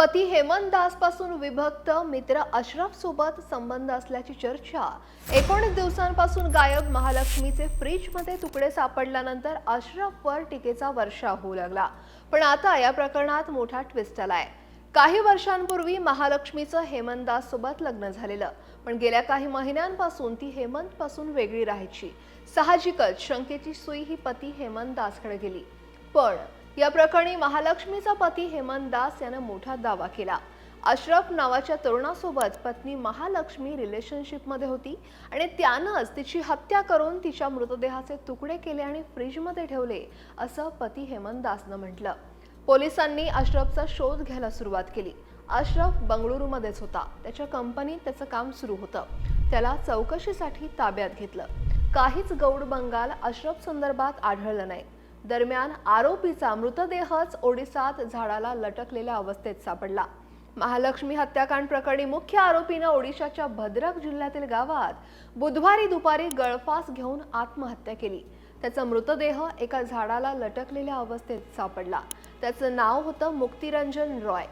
पती हेमंत पासून विभक्त मित्र अशरफ सोबत संबंध असल्याची चर्चा. एकोणीस दिवसांपासून गायब महालक्ष्मीचे फ्रीजमध्ये तुकडे सापडल्यानंतर अशरफवर टीकेचा वर्षा होऊ लागला. पण आता या प्रकरणात मोठा ट्विस्ट आलाय. काही वर्षांपूर्वी महालक्ष्मीचं हेमंत दास सोबत लग्न झालेलं. पण गेल्या काही महिन्यांपासून ती हेमंत पासून वेगळी राहायची. साहजिकच शंकेची सुई ही पती हेमंत दासकडे गेली. पण या प्रकरणी महालक्ष्मीचा पती हेमंत दास यानं मोठा दावा केला. अशरफ नावाच्या तरुणासोबत पत्नी महालक्ष्मी रिलेशनशिपमध्ये होती आणि त्यानंच तिची हत्या करून तिच्या मृतदेहाचे तुकडे केले आणि फ्रीजमध्ये ठेवले असं पती हेमंत दासनं म्हटलं. पोलिसांनी अशरफचा शोध घ्यायला सुरुवात केली. अशरफ बंगळुरूमध्येच होता. त्याच्या कंपनीत त्याचं काम सुरू होतं. त्याला चौकशीसाठी ताब्यात घेतलं. काहीच गौड बंगाल अशरफ संदर्भात आढळलं नाही. दरम्यान आरोपीचा मृतदेहच ओडिसात झाडाला लटकलेल्या अवस्थेत सापडला. महालक्ष्मी हत्याकांड प्रकरणी मुख्य आरोपीनं ओडिशाच्या भद्रक जिल्ह्यातील गावात बुधवारी दुपारी गळफास घेऊन आत्महत्या केली. त्याचा मृतदेह एका झाडाला लटकलेल्या अवस्थेत सापडला. त्याचं नाव होतं मुक्तिरंजन रॉय.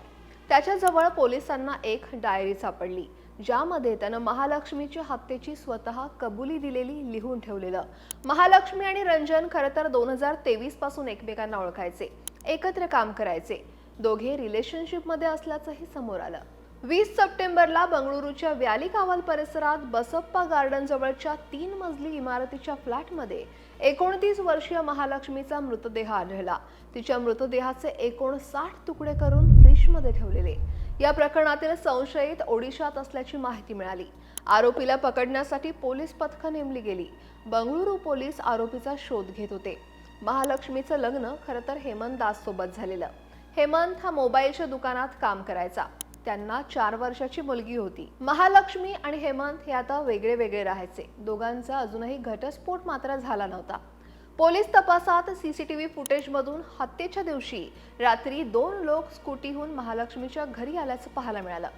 त्याच्याजवळ पोलिसांना एक डायरी सापडली. ज्यामध्ये त्यानं महालक्ष्मीच्या हत्येची स्वतः कबुली दिलेली लिहून ठेवलेलं. महालक्ष्मी आणि रंजन खरं तर दोन हजार तेवीसपासून एकमेकांना ओळखायचे एकत्र काम करायचे. दोघे रिलेशनशिपमध्ये असल्याचंही समोर आलं. वीस सप्टेंबरला बंगळुरूच्या व्याली कावल परिसरात बसप्पा गार्डन जवळच्या तीन मजली इमारतीच्या फ्लॅटमध्ये एकोणतीस वर्षीय महालक्ष्मीचा मृतदेह आढळला. तिच्या मृतदेहाचे एकोणसाठ तुकडे करून फ्रीजमध्ये ठेवलेले. या प्रकरणातील संशयित ओडिशात असल्याची माहिती मिळाली. आरोपीला पकडण्यासाठी पोलीस पथकं नेमली गेली. बंगळुरू पोलीस आरोपीचा शोध घेत होते. महालक्ष्मीचं लग्न खरं तर हेमंत दास सोबत झालेलं. हेमंत हा मोबाईलच्या दुकानात काम करायचा. त्यांना चार वर्षाची मुलगी होती. महालक्ष्मी आणि हेमंत हे आता वेगळे वेगळे राहायचे. दोघांचा अजूनही घटस्फोट मात्र झाला नव्हता. पोलीस तपासात सीसीटीव्ही फुटेजमधून हत्येच्या दिवशी रात्री दोन लोक स्कूटीहून महालक्ष्मीच्या घरी आल्याचं पाहायला मिळालं.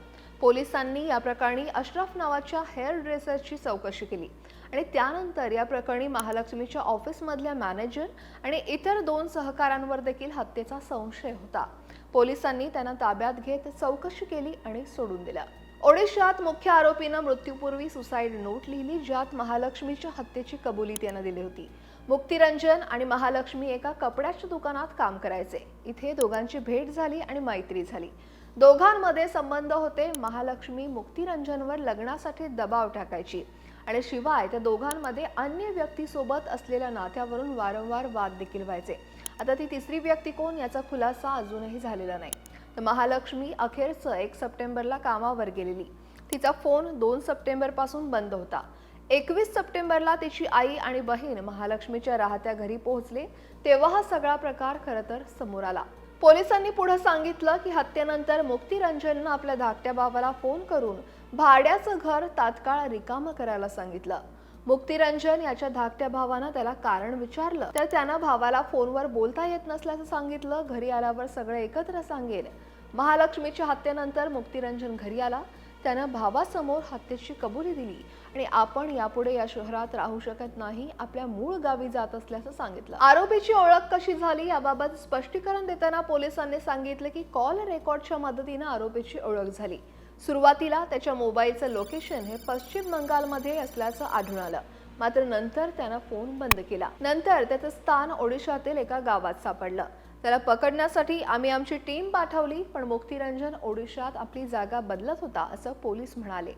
पोलिसांनी या प्रकरणी अशरफ नावाच्या हेअर ड्रेसरची चौकशी केली आणि त्यानंतर या प्रकरणी महालक्ष्मीच्या ऑफिसमधल्या मॅनेजर आणि इतर दोन सहकारांवर देखील हत्येचा संशय होता. पोलिसांनी त्यांना ताब्यात घेत चौकशी केली आणि सोडून दिलं. ओडिशात मुख्य आरोपीनं मृत्यूपूर्वी सुसाईड नोट लिहिली ज्यात महालक्ष्मीच्या हत्येची कबुली त्यानं दिली होती. मुक्तिरंजन आणि महालक्ष्मी एका कपड्याच्या दुकानात काम करायचे. इथे दोघांची भेट झाली आणि मैत्री झाली. दोघांमध्ये संबंध होते महालक्ष्मी मुक्तिरंजनवर लग्नासाठी दबाव टाकायची. आणि शिवाय त्या दोघांमध्ये अन्य व्यक्तीसोबत असलेल्या नात्यावरून वारंवार वाद देखील व्हायचे. आता ती तिसरी व्यक्ती कोण याचा खुलासा अजूनही झालेला नाही. तर महालक्ष्मी अखेरचं एक सप्टेंबरला कामावर गेलेली. तिचा फोन दोन सप्टेंबरपासून बंद होता. एकवीस सप्टेंबरला तिची आई आणि बहीण महालक्ष्मीच्या राहत्या घरी पोहोचले तेव्हा हा सगळा प्रकार खरं तर समोर आला. पोलिसांनी पुढे सांगितलं की हत्येनंतर मुक्तिरंजननं आपल्या धाकट्या भावाला फोन करून भाड्याचं घर तात्काळ रिकामं करायला सांगितलं. मुक्तिरंजन याच्या धाकट्या भावानं त्याला कारण विचारलं. तर त्यानं भावाला फोनवर बोलता येत नसल्याचं सांगितलं. घरी आल्यावर सगळे एकत्र सांगेल. महालक्ष्मीच्या हत्येनंतर मुक्तिरंजन घरी आला. त्यानं भावासमोर हत्येची कबुली दिली. आणि आपण यापुढे या शहरात राहू शकत नाही. आपल्या मूळ गावी जात असल्याचं सांगितलं. आरोपीची ओळख कशी झाली याबाबत स्पष्टीकरण देताना पोलिसांनी सांगितलं की कॉल रेकॉर्डच्या मदतीनं आरोपीची ओळख झाली. सुरुवातीला त्याच्या मोबाईलचं लोकेशन हे पश्चिम बंगालमध्ये असल्याचं आढळून आलं. मात्र नंतर त्यानं फोन बंद केला. नंतर त्याचं स्थान ओडिशातील एका गावात सापडलं. त्याला पकडण्यासाठी आम्ही आमची टीम पाठवली पण मुक्तिरंजन ओडिशात आपली जागा बदलत होता असं पोलीस म्हणाले.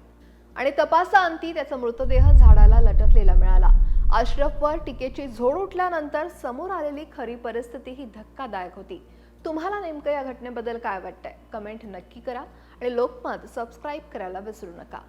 आणि तपासाअंती त्याचा मृतदेह झाडाला लटकलेला मिळाला. अशरफवर टीकेची झोड उठल्यानंतर समोर आलेली खरी परिस्थिती ही धक्कादायक होती. तुम्हाला नेमकं या घटनेबद्दल काय वाटतंय? कमेंट नक्की करा आणि लोकमत सबस्क्राईब करायला विसरू नका.